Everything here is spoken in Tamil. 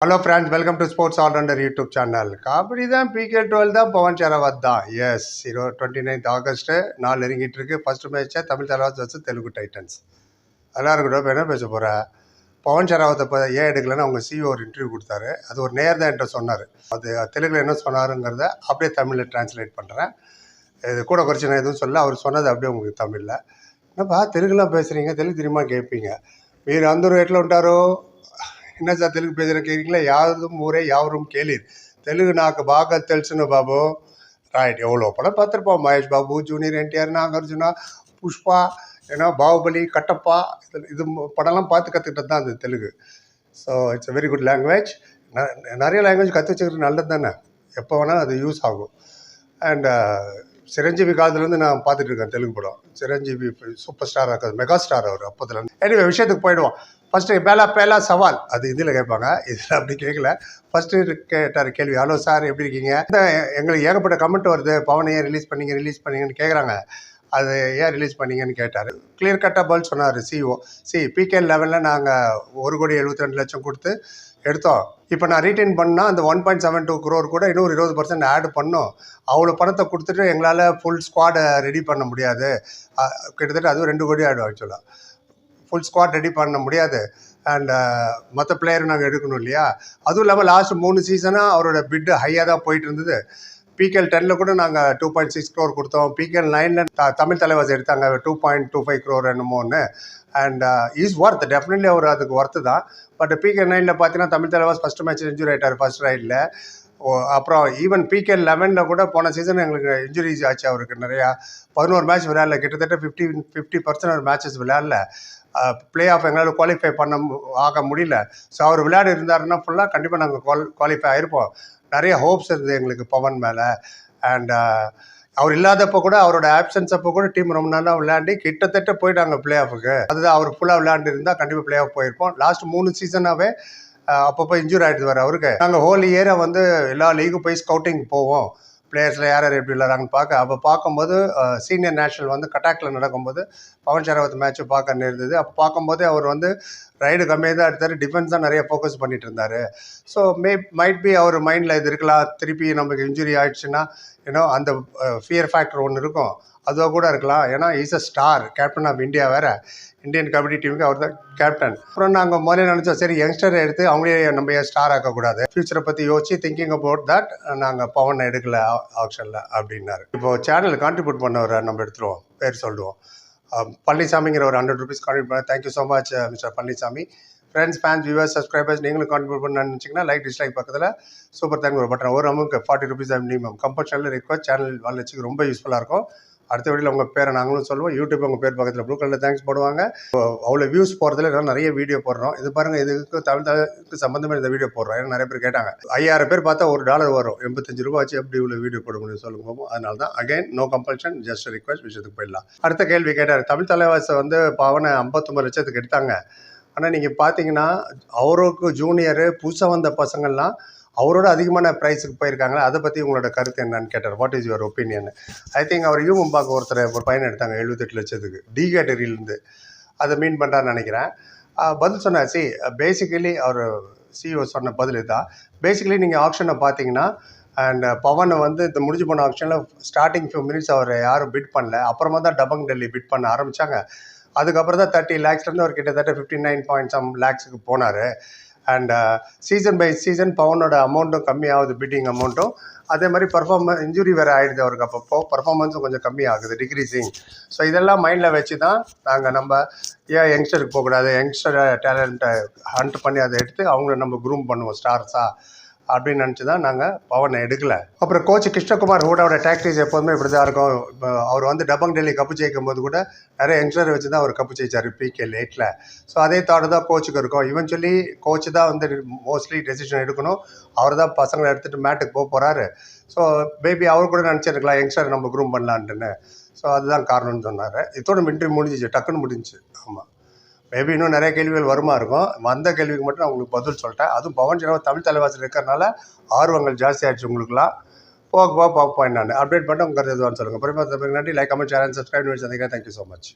hello friends welcome to sports allrounder YouTube channel kabaddi தான் பிகே டுவெல் தான் பவன் ஷெராவத் தான் எஸ் இரு டுவெண்ட்டி நைன்த் ஆகஸ்ட்டு நாள் நெருங்கிட்டு இருக்கு ஃபர்ஸ்ட் மேட்ச்சை தமிழ் தலைவாஸ் வச்சு தெலுங்கு டைட்டன்ஸ் எல்லாரும் கூட இப்போ என்ன பேச போகிறேன் பவன் ஷெராவத்தை இப்போ ஏன் எடுக்கலன்னு அவங்க சிஓ ஒரு இன்டர்வியூ கொடுத்தாரு அது ஒரு நேர் தான் என்கிட்ட சொன்னார் அது தெலுங்கில் என்ன சொன்னாருங்கிறத அப்படியே தமிழில் டிரான்ஸ்லேட் பண்ணுறேன் இது கூட குறைச்சி நான் எதுவும் சொல்ல அவர் சொன்னது அப்படியே உங்களுக்கு தமிழில் என்னப்பா தெலுங்குலாம் பேசுகிறீங்க தெலுங்கு தெரியுமா கேட்பீங்க మీరు అందరూ ఎట్లా ఉంటారు என்ன சார் தெலுங்கு பேசுகிற கேட்குறீங்களா யாரும் ஊரே யாரும் கேளீர். தெலுங்கு நாக்கு பாக தெலுசுன்னு பாபு. ரைட் எவ்வளோ படம் பார்த்துருப்போம். மகேஷ் பாபு ஜூனியர் என்டிஆர் நாகார்ஜுனா புஷ்பா ஏன்னா பாகுபலி கட்டப்பா இது இது படம்லாம் பார்த்து கற்றுக்கிட்டது தான் அது Telugu. So it's a very good language நிறைய லாங்குவேஜ் கற்று வச்சுக்கிறது நல்லது தானே? எப்போ வேணால் அது யூஸ் ஆகும். அண்ட் uh, சிரஞ்சீவி காலத்துலேருந்து நான் பார்த்துட்டு இருக்கேன் தெலுங்கு படம். சிரஞ்சீவி சூப்பர் ஸ்டாராக இருக்காது மெகா ஸ்டார் அவர் அப்போதுலேருந்து. எனவே விஷயத்துக்கு போயிடுவோம். ஃபஸ்ட்டு பேலா பேலா சவால். அது இதில் கேட்பாங்க. இதில் அப்படி கேட்கல. ஃபஸ்ட்டு கேட்டார் கேள்வி ஹலோ சார் எப்படி இருக்கீங்க? இந்த எங்களுக்கு ஏகப்பட்ட கமெண்ட் வருது. பவனை ஏன் ரிலீஸ் பண்ணீங்க ரிலீஸ் பண்ணீங்கன்னு கேட்குறாங்க அது ஏன் ரிலீஸ் பண்ணீங்கன்னு கேட்டார். கிளியர் கட்டாக பதில் சொன்னார் சிஓ சி பிகே லெவலில் நாங்கள் ஒரு கோடி எழுபத்தி ரெண்டு லட்சம் கொடுத்து எடுத்தோம். இப்போ நான் ரீட்டைன் பண்ணால் அந்த one point seven two crore கூட இன்னும் இருபது பர்சன்ட் ஆட் பண்ணோம். அவ்வளோ பணத்தை கொடுத்துட்டு எங்களால் ஃபுல் ஸ்குவாடை ரெடி பண்ண முடியாது. கிட்டத்தட்ட அதுவும் ரெண்டு கோடி ஆகிடும் ஆக்சுவலாக ஃபுல் ஸ்குவாட் ரெடி பண்ண முடியாது. அண்ட் மற்ற பிளேயர் நாங்கள் எடுக்கணும் இல்லையா? அதுவும் இல்லாமல் லாஸ்ட் மூணு சீசனாக அவரோட பிட்டு ஹையாக தான் போயிட்டு இருந்தது. பிகேஎல் டெனில் கூட நாங்கள் டூ பாயிண்ட் சிக்ஸ் க்ரோர் கொடுத்தோம். பிகேஎல் நைனில் தமிழ் தலைவாஸ் எடுத்தாங்க. Two point two five crore என்னமோன்னு. And is worth definitely அவர் அதுக்கு ஒர்த்து தான். பட் பிகே நைனில் பார்த்தீங்கன்னா Tamil Thalaivas first match injury ஆகிட்டார் ஃபர்ஸ்ட் ரைடில் அப்புறம் ஈவன் பிகே லெவனில் கூட போன சீசன் எங்களுக்கு இன்ஜுரிஸ் ஆச்சு அவருக்கு நிறையா. பதினோரு மேட்ச் விளையாடல. கிட்டத்தட்ட ஃபிஃப்டி ஃபிஃப்டி பர்சன்ட் மேட்சஸ் விளையாடல. பிளே ஆஃப் எங்களால் குவாலிஃபை பண்ண மு- ஆக முடியல. ஸோ அவர் விளையாடி இருந்தாருன்னா ஃபுல்லாக கண்டிப்பாக நாங்கள் குவால் குவாலிஃபை ஆகிருப்போம் நிறைய ஹோப்ஸ் இருந்தது எங்களுக்கு பவன் மேலே. அண்ட் அவர் இல்லாதப்போ கூட அவரோட ஆப்சன்ஸ் அப்போ கூட டீம் ரொம்ப நல்லா விளையாண்டு கிட்டத்தட்ட போயிட்டாங்க ப்ளே ஆஃபுக்கு அதுதான் அவர் ஃபுல்லாக விளையாண்டு இருந்தால் கண்டிப்பாக பிளே ஆஃப் போயிருப்போம். லாஸ்ட் மூணு சீசனாகவே அப்பப்போ இன்ஜூர் ஆகிடுது வர அவருக்கு. நாங்கள் ஹோல் இயரை வந்து எல்லா லீகும் போய் ஸ்கவுட்டிங் போவோம். பிளேயர்ஸில் யார் யார் எப்படி விளையாடுறாங்கன்னு பார்க்க அப்போ பார்க்கும்போது சீனியர் நேஷனல் வந்து கட்டாக்கில் நடக்கும்போது பவன் ஷராவத் மேட்ச்சு பார்க்க நேர்ந்தது. அப்போ பார்க்கும்போது அவர் வந்து ரைடு கம்மியாக தான் எடுத்தார் டிஃபென்ஸ் தான் நிறைய ஃபோக்கஸ் பண்ணிட்டு இருந்தார். ஸோ மே மைட் பி அவர் மைண்டில் இது இருக்கலாம் திருப்பி நமக்கு இன்ஜுரி ஆயிடுச்சுன்னா ஏன்னோ அந்த ஃபியர் ஃபேக்டர் ஒன்று இருக்கும். அதுவாக கூட இருக்கலாம். ஏன்னா is a star captain of India வேறு. இந்தியன் கபடி டீமுக்கு அவர் தான் கேப்டன் அப்புறம் நாங்கள் முதல்ல நினச்சோம் சரி யங்ஸ்டரை எடுத்து அவங்களே நம்ம ஏன் ஸ்டார் ஆக்கக்கூடாது? ஃபியூச்சரை பற்றி யோசிச்சு திங்கிங் அபவுட் தட் நாங்கள் பவன் எடுக்கல ஆப்ஷனில் அப்படின்னாரு. இப்போ சேனல் கான்ட்ரிபியூட் பண்ணவர் நம்ம எடுத்துருவோம் பேர் சொல்லுவோம். பழனிசாமிங்கிற ஒரு ஹண்ட்ரட் ருபீஸ் கான்ட்ரிபியூட் பண்ண thank you so much mister Palanisami friends fans viewers subscribers நீங்களும் கான்ட்ரிபியூட் பண்ண நினச்சிங்கன்னா லைக் டிஸ்லைக் பக்கத்தில் சூப்பர் தேங்க் ஒரு பட்டன் ஒரு அமௌண்ட் ஃபார்ட்டி ருபீஸ் மினிமம் கம்பல்சரியில் ரெக்வஸ்ட் சேனல் வளர்ச்சிக்கு ரொம்ப யூஸ்ஃபுல்லாக இருக்கும். அடுத்த வீடியோவில் உங்கள் பேரை நாங்களும் சொல்லுவோம். யூடியூப் உங்கள் பேர் பக்கத்தில் ப்ளூ கலரில் தேங்க்ஸ் போடுவாங்க. அவ்வளோ வியூஸ் போகிறதுல நிறைய வீடியோ போடுறோம். இது பாருங்கள் இதுக்கு தமிழ் தமிழுக்கு சம்மந்தமாக இந்த வீடியோ போடுறோம். ஏன்னா நிறைய பேர் கேட்டாங்க. ஐயாயிரம் பேர் பார்த்தா ஒரு டாலர் வரும். எண்பத்தஞ்சு ரூபா வச்சு எப்படி இவ்வளோ வீடியோ போட முடியும் சொல்லுங்க போகும் அதனால தான் again no compulsion just request விஷயத்துக்கு போயிடலாம். அடுத்த கேள்வி கேட்டார். தமிழ் தலைவாசை வந்து பவனை ஐம்பத்தொம்பது லட்சத்துக்கு எடுத்தாங்க. ஆனால் நீங்கள் பார்த்தீங்கன்னா அவருக்கு ஜூனியரு புதுசாக வந்த பசங்கள்லாம் அவரோட அதிகமான ப்ரைஸுக்கு போயிருக்காங்களா? அதை பற்றி உங்களோட கருத்து என்னன்னு கேட்டார். What is your opinion I think our you மும்பாக்கு ஒருத்தர் ஒரு பையன் எடுத்தாங்க எழுபத்தெட்டு லட்சத்துக்கு. டி கேட்டரியிலேருந்து அதை மீன் பண்ணுறான்னு நினைக்கிறேன். பதில் சொன்னார் சி பேசிக்கலி அவர் சிஇஓ சொன்ன பதில் தான் பேசிக்கலி நீங்கள் ஆப்ஷனை பார்த்தீங்கன்னா அண்ட் பவனை வந்து இந்த முடிஞ்சு போன ஆப்ஷனில் ஸ்டார்டிங் ஃபியூ மினிட்ஸ் அவர் யாரும் பிட் பண்ணல. அப்புறமா தான் டபங் டெல்லி பிட் பண்ண ஆரம்பித்தாங்க அதுக்கப்புறம் தான் தேர்ட்டி லேக்ஸ்லேருந்து அவர் கிட்டத்தட்ட ஃபிஃப்டி நைன் பாயிண்ட் சம் லேக்ஸுக்கு போனார். அண்ட் சீசன் பை சீசன் பவுனோட அமௌண்ட்டும் கம்மியாகுது பிட்டிங் அமௌண்ட்டும் அதே மாதிரி பர்ஃபார்மன்ஸ் இன்ஜுரி வேறு ஆகிடுது அவருக்கு. அப்பப்போ பர்ஃபார்மன்ஸும் கொஞ்சம் கம்மியாகுது டிக்ரீஸிங் ஸோ இதெல்லாம் மைண்டில் வச்சு தான் நாங்கள் நம்ம ஏன் யங்ஸ்டருக்கு போகக்கூடாது? யங்ஸ்டர் டேலண்ட்டை ஹண்ட் பண்ணி அதை எடுத்து அவங்கள நம்ம குரூம் பண்ணுவோம் ஸ்டார்ஸாக அப்படின்னு நினச்சி தான் நாங்கள் பவனை எடுக்கல. அப்புறம் கோச் கிருஷ்ணகுமார் ஹூடாவோட டாக்டிக்ஸ் எப்போதுமே இப்படி தான் இருக்கும். இப்போ அவர் வந்து டபங் டெல்லி கப்பு ஜெயிக்கும் போது கூட நிறைய யங்ஸ்டர் வச்சு தான் அவர் கப்பு ஜெயிச்சார் பிகே லேட்டில் ஸோ அதே தாட் தான் கோச்சுக்கு இருக்கும். இவன்ச்சுவலி கோச் தான் வந்து மோஸ்ட்லி டெசிஷன் எடுக்கணும். அவர் தான் பசங்களை எடுத்துகிட்டு மேட்டுக்கு போக போகிறாரு ஸோ பேபி அவர் கூட நினச்சிருக்கலாம் யங்ஸ்டர் நம்ம க்ரூம் பண்ணலான்ட்டுன்னு ஸோ அதுதான் காரணம்னு சொன்னார். இதோட மின்ட்ரி முடிஞ்சிச்சு. டக்குன்னு முடிஞ்சுச்சு. ஆமாம் மேபி இன்னும் நிறைய கேள்விகள் வருமா இருக்கும். வந்த கேள்விக்கு மட்டும் நான் உங்களுக்கு பதில் சொல்லிட்டேன். அதுவும் பவன் ஜெனவா தமிழ் தலைவாசல் இருக்கிறனால ஆர்வங்கள் ஜாஸ்தியாகிடுச்சு உங்களுக்குலாம் போக போக பார்ப்போம் நான் அப்டேட் பண்ணிட்டு உங்கள் கருத்து எதுவான்னு சொல்லுங்கள் அப்புறமா நன்றி. லைக் கமெண்ட் சேனல் சப்ஸ்கிரைப் பண்ணி வச்சு தேங்க்யூ ஸோ மச்